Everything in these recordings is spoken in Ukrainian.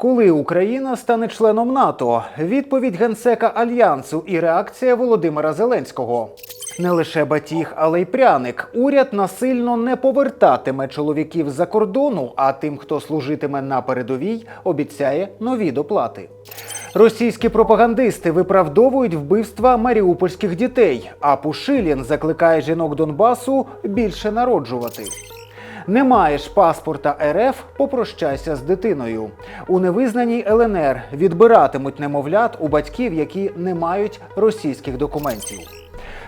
Коли Україна стане членом НАТО? Відповідь генсека альянсу і реакція Володимира Зеленського. Не лише батіг, але й пряник. Уряд насильно не повертатиме чоловіків з-за кордону, а тим, хто служитиме на передовій, обіцяє нові доплати. Російські пропагандисти виправдовують вбивства маріупольських дітей, а Пушилін закликає жінок Донбасу більше народжувати. Не маєш паспорта РФ, попрощайся з дитиною. У невизнаній ЛНР відбиратимуть немовлят у батьків, які не мають російських документів.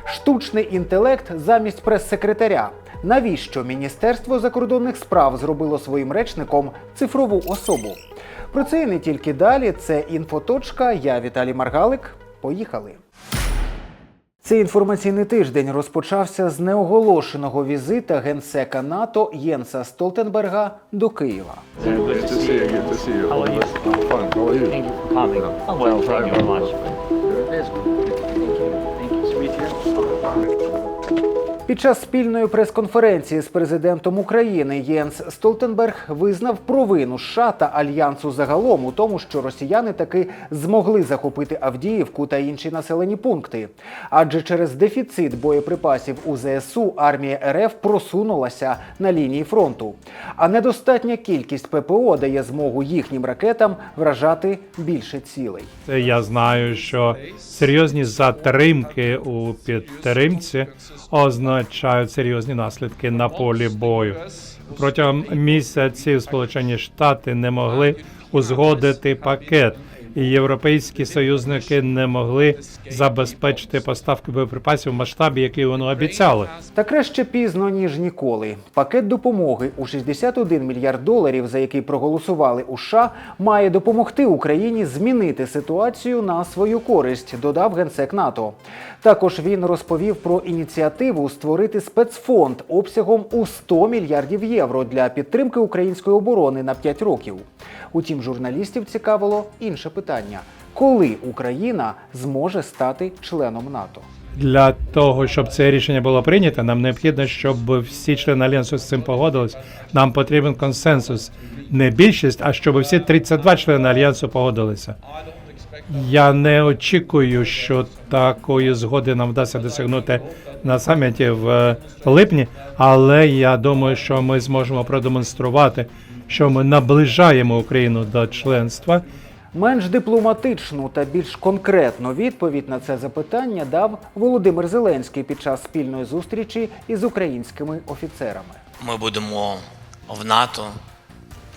Штучний інтелект замість прес-секретаря. Навіщо Міністерство закордонних справ зробило своїм речником цифрову особу? Про це і не тільки далі. Це інфоточка. Я Віталій Маргалик. Поїхали. Цей інформаційний тиждень розпочався з неоголошеного візита генсека НАТО Єнса Столтенберга до Києва. Thank you Під час спільної прес-конференції з президентом України Єнс Столтенберг визнав провину США та альянсу загалом у тому, що росіяни таки змогли захопити Авдіївку та інші населені пункти. Адже через дефіцит боєприпасів у ЗСУ армія РФ просунулася на лінії фронту. А недостатня кількість ППО дає змогу їхнім ракетам вражати більше цілей. Це я знаю, що серйозні затримки у підтримці означають серйозні наслідки на полі бою. Протягом місяців Сполучені Штати не могли узгодити пакет, європейські союзники не могли забезпечити поставки боєприпасів в масштабі, який вони обіцяли. Та краще пізно ніж ніколи. Пакет допомоги у 61 мільярд доларів, за який проголосували у США, має допомогти Україні змінити ситуацію на свою користь, додав генсек НАТО. Також він розповів про ініціативу створити спецфонд обсягом у 100 мільярдів євро для підтримки української оборони на 5 років. Утім, журналістів цікавило інше питання: коли Україна зможе стати членом НАТО? Для того щоб це рішення було прийнято, нам необхідно, щоб всі члени альянсу з цим погодились. Нам потрібен консенсус, не більшість, а щоб всі 32 члени альянсу погодилися. Я не очікую, що такої згоди нам вдасться досягнути на саміті в е, липні, але я думаю, що ми зможемо продемонструвати, що ми наближаємо Україну до членства. Менш дипломатичну та більш конкретну відповідь на це запитання дав Володимир Зеленський під час спільної зустрічі із українськими офіцерами. Ми будемо в НАТО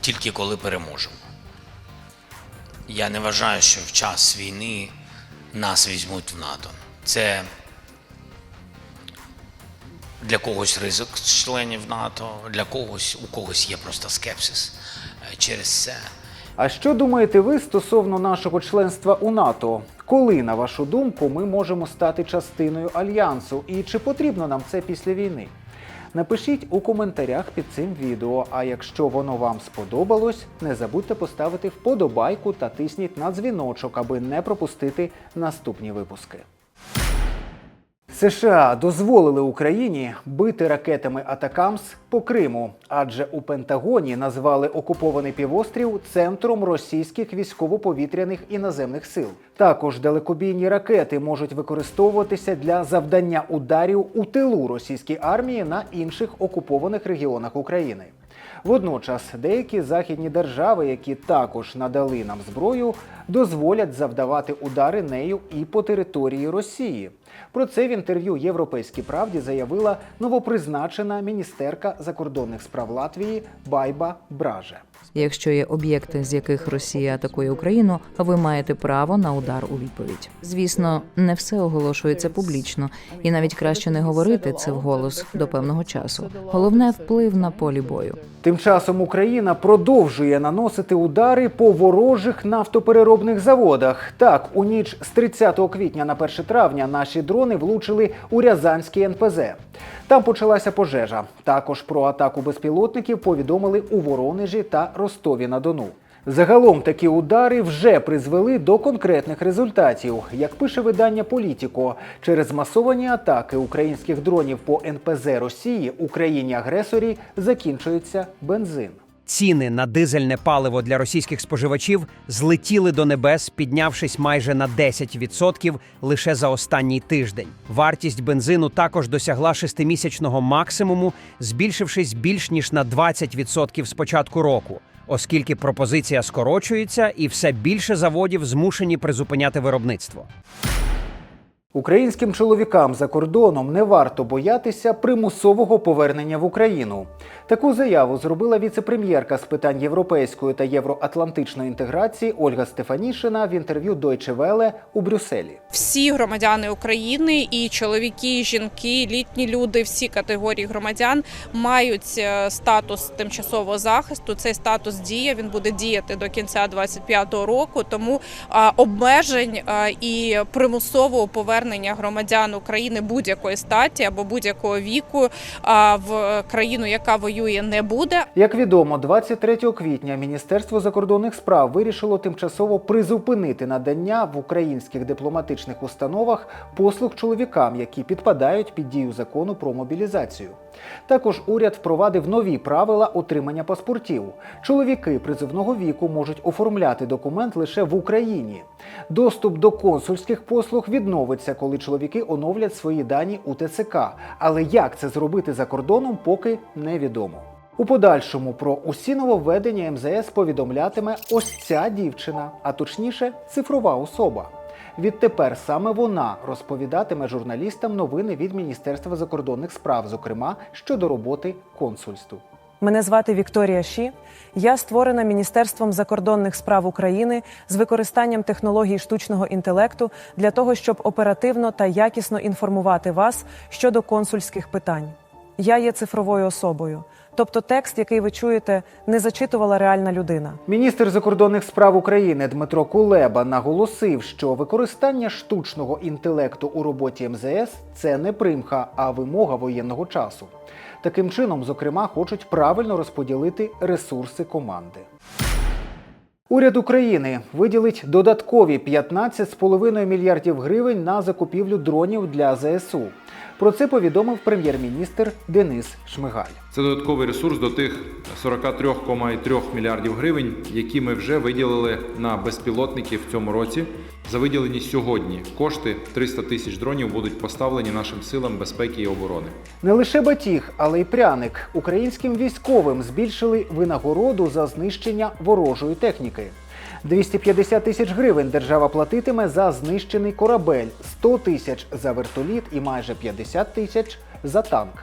тільки коли переможемо. Я не вважаю, що в час війни нас візьмуть в НАТО. Це для когось ризик членів НАТО, для когось у когось є просто скепсис е, через це. А що думаєте ви стосовно нашого членства у НАТО? Коли, на вашу думку, ми можемо стати частиною альянсу? І чи потрібно нам це після війни? Напишіть у коментарях під цим відео. А якщо воно вам сподобалось, не забудьте поставити вподобайку та тисніть на дзвіночок, аби не пропустити наступні випуски. США дозволили Україні бити ракетами Атакамс по Криму, адже у Пентагоні назвали окупований півострів центром російських військово-повітряних і наземних сил. Також далекобійні ракети можуть використовуватися для завдання ударів у тилу російської армії на інших окупованих регіонах України. Водночас деякі західні держави, які також надали нам зброю, дозволять завдавати удари нею і по території Росії. Про це в інтерв'ю Європейській правді заявила новопризначена міністерка закордонних справ Латвії Байба Браже. Якщо є об'єкти, з яких Росія атакує Україну, ви маєте право на удар у відповідь. Звісно, не все оголошується публічно, і навіть краще не говорити це вголос до певного часу. Головне вплив на полі бою. Тим часом Україна продовжує наносити удари по ворожих нафтопереробних заводах. Так, у ніч з 30 квітня на 1 травня наші дрони влучили у Рязанський НПЗ. Там почалася пожежа. Також про атаку безпілотників повідомили у Воронежі та Ростові на Дону. Загалом такі удари вже призвели до конкретних результатів. Як пише видання Політіко, через масовані атаки українських дронів по НПЗ Росії Україні агресорі закінчується бензин. Ціни на дизельне паливо для російських споживачів злетіли до небес, піднявшись майже на 10% лише за останній тиждень. Вартість бензину також досягла шестимісячного максимуму, збільшившись більш ніж на 20% з початку року, оскільки пропозиція скорочується і все більше заводів змушені призупиняти виробництво. Українським чоловікам за кордоном не варто боятися примусового повернення в Україну. Таку заяву зробила віце-прем'єрка з питань європейської та євроатлантичної інтеграції Ольга Стефанішина в інтерв'ю Deutsche Welle у Брюсселі. всі громадяни України, і чоловіки, і жінки, літні люди, всі категорії громадян мають е, статус тимчасового захисту. Цей статус діє. Він буде діяти до кінця 2025 року. Тому обмежень і примусового повернення громадян України будь-якої статі або будь-якого віку в країну, яка воює, не буде. Як відомо, 23 квітня Міністерство закордонних справ вирішило тимчасово призупинити надання в українських дипломатичних установах послуг чоловікам, які підпадають під дію закону про мобілізацію. Також уряд впровадив нові правила отримання паспортів. Чоловіки призовного віку можуть оформляти документ лише в Україні. Доступ до консульських послуг відновиться, коли чоловіки оновлять свої дані у ТЦК. Але як це зробити за кордоном, поки невідомо. У подальшому про усі нововведення МЗС повідомлятиме ось ця дівчина, а точніше, цифрова особа. Відтепер саме вона розповідатиме журналістам новини від Міністерства закордонних справ, зокрема щодо роботи консульству. Мене звати Вікторія Ші. Я створена Міністерством закордонних справ України з використанням технологій штучного інтелекту для того, щоб оперативно та якісно інформувати вас щодо консульських питань. Я є цифровою особою, тобто текст, який ви чуєте, не зачитувала реальна людина. Міністр закордонних справ України Дмитро Кулеба наголосив, що використання штучного інтелекту у роботі МЗС це не примха, а вимога воєнного часу. Таким чином, зокрема, хочуть правильно розподілити ресурси команди. Уряд України виділить додаткові 15,5 мільярдів гривень на закупівлю дронів для ЗСУ. Про це повідомив прем'єр-міністр Денис Шмигаль. Це додатковий ресурс до тих 43,3 мільярдів гривень, які ми вже виділили на безпілотники в цьому році. За виділені сьогодні кошти 300 тисяч дронів будуть поставлені нашим силам безпеки і оборони. Не лише батіг, але й пряник. Українським військовим збільшили винагороду за знищення ворожої техніки. 250 тисяч гривень держава платитиме за знищений корабель, 100 тисяч за вертоліт і майже 50 тисяч за танк.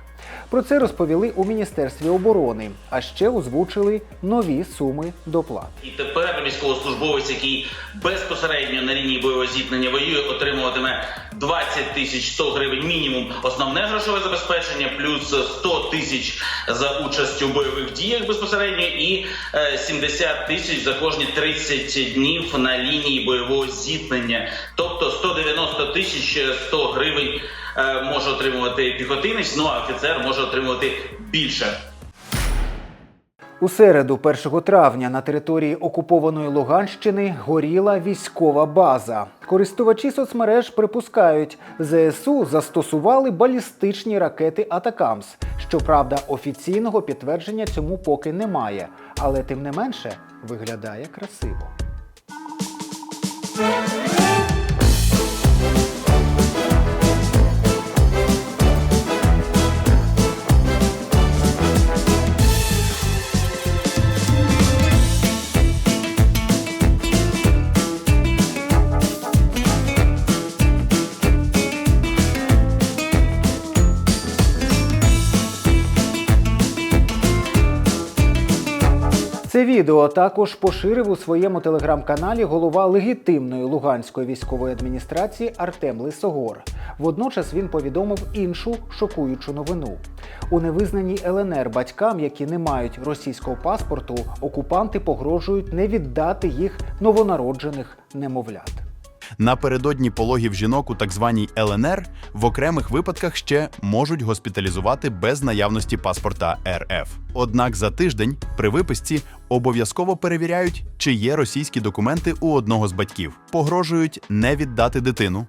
Про це розповіли у Міністерстві оборони, а ще озвучили нові суми доплат. І тепер військовослужбовець, який безпосередньо на лінії бойового зіткнення воює, отримуватиме 20 тисяч 100 гривень мінімум основне грошове забезпечення, плюс 100 тисяч за участь у бойових діях безпосередньо, і е, 70 тисяч за кожні 30 днів на лінії бойового зіткнення. Тобто 190 тисяч 100 гривень е, може отримувати піхотинець, ну а офіцер може отримувати більше. У середу, 1 травня, на території окупованої Луганщини горіла військова база. Користувачі соцмереж припускають, ЗСУ застосували балістичні ракети Атакамс. Щоправда, офіційного підтвердження цьому поки немає, але тим не менше виглядає красиво. Відео також поширив у своєму телеграм-каналі голова легітимної Луганської військової адміністрації Артем Лисогор. Водночас він повідомив іншу шокуючу новину. У невизнаній ЛНР батькам, які не мають російського паспорту, окупанти погрожують не віддати їх новонароджених немовлят. Напередодні пологів жінок у так званій ЛНР в окремих випадках ще можуть госпіталізувати без наявності паспорта РФ. Однак за тиждень при виписці обов'язково перевіряють, чи є російські документи у одного з батьків. Погрожують не віддати дитину,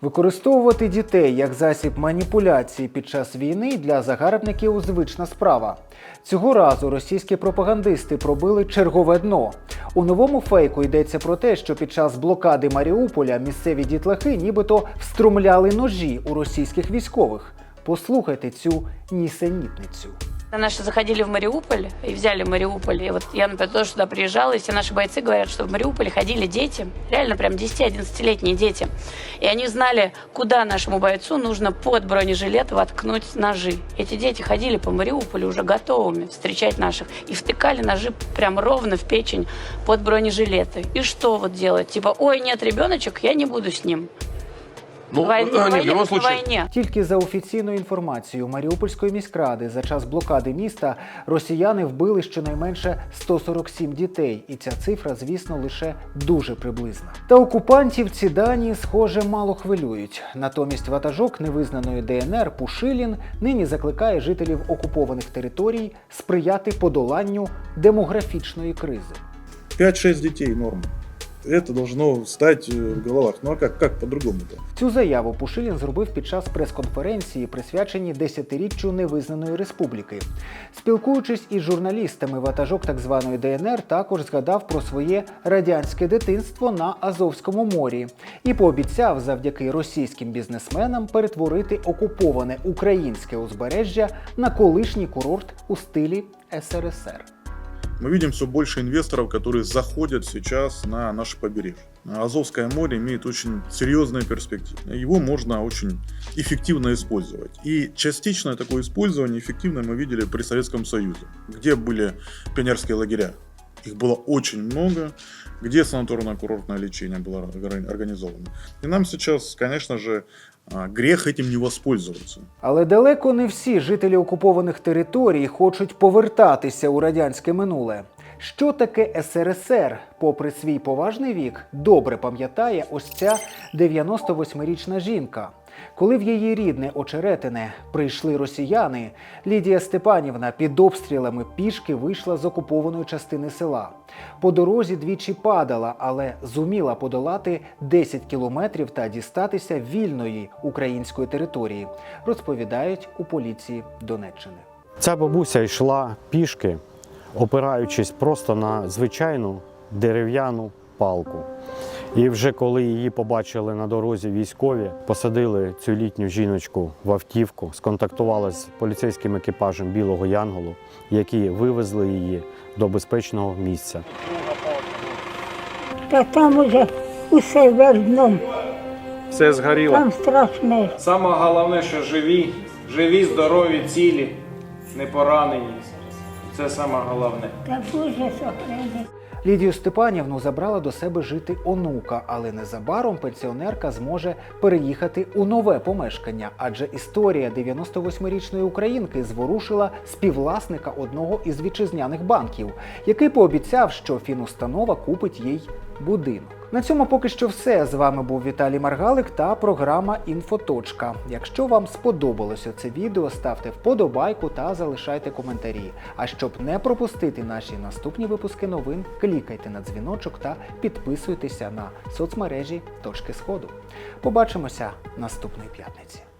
Використовувати дітей як засіб маніпуляції під час війни для загарбників звична справа. Цього разу російські пропагандисти пробили чергове дно. У новому фейку йдеться про те, що під час блокади Маріуполя місцеві дітлахи нібито вструмляли ножі у російських військових. Послухайте цю нісенітницю. Наши заходили в Мариуполь и взяли Мариуполь. И вот я, например, тоже сюда приезжала, и все наши бойцы говорят, что в Мариуполе ходили дети, реально прям 10-11-летние дети. И они знали, куда нашему бойцу нужно под бронежилет воткнуть ножи. Эти дети ходили по Мариуполю уже готовыми встречать наших. И втыкали ножи прям ровно в печень под бронежилеты. И что вот делать? Типа, ой, нет, ребеночек, я не буду с ним. Ну, Войне- а, не, в войне любом случае, войне. Тільки за офіційною інформацією Маріупольської міськради за час блокади міста росіяни вбили щонайменше 147 дітей, і ця цифра, звісно, лише дуже приблизна. Та окупантів ці дані, схоже, мало хвилюють. Натомість ватажок невизнаної ДНР Пушилін нині закликає жителів окупованих територій сприяти подоланню демографічної кризи. 5-6 детей норма. Это должно стать э, в головах. Ну а как, как по-другому-то? Цю заяву Пушилін зробив під час прес-конференції, присвяченій десятиріччю невизнаної республіки. Спілкуючись із журналістами, ватажок так званої ДНР також згадав про своє радянське дитинство на Азовському морі і пообіцяв завдяки російським бізнесменам перетворити окуповане українське узбережжя на колишній курорт у стилі СРСР. Мы видим все больше инвесторов, которые заходят сейчас на наше побережье. Азовское море имеет очень серьезные перспективы. Его можно очень эффективно использовать. И частичное такое использование эффективное мы видели при Советском Союзе, где были пионерские лагеря. Их было очень много, где санаторно-курортное лечение было орга- организовано. И нам сейчас, конечно же, а, грех этим не воспользоваться. Але далеко не всі жителі окупованих територій хочуть повертатися у радянське минуле. Що таке СРСР, попри свій поважний вік, добре пам'ятає ось ця 98-річна жінка. Коли в її рідне очеретине прийшли росіяни, Лідія Степанівна під обстрілами пішки вийшла з окупованої частини села. По дорозі двічі падала, але зуміла подолати 10 кілометрів та дістатися вільної української території, розповідають у поліції Донеччини. Ця бабуся йшла пішки, опираючись просто на звичайну дерев'яну палку. І вже коли її побачили на дорозі військові, посадили цю літню жіночку в автівку, сконтактували з поліцейським екіпажем Білого Янголу, які вивезли її до безпечного місця. Та там уже усе верно, Все згоріло. там страшне. Саме головне, що живі, живі, здорові, цілі, не поранені. Це саме головне. Та Боже сохрани. Лідію Степанівну забрала до себе жити онука, але незабаром пенсіонерка зможе переїхати у нове помешкання, адже історія 98-річної українки зворушила співвласника одного із вітчизняних банків, який пообіцяв, що фінустанова купить їй будинок. На цьому поки що все. З вами був Віталій Маргалик та програма Інфоточка. Якщо вам сподобалося це відео, ставте вподобайку та залишайте коментарі. А щоб не пропустити наші наступні випуски новин, клікайте на дзвіночок та підписуйтеся на соцмережі Точки Сходу. Побачимося наступної п'ятниці.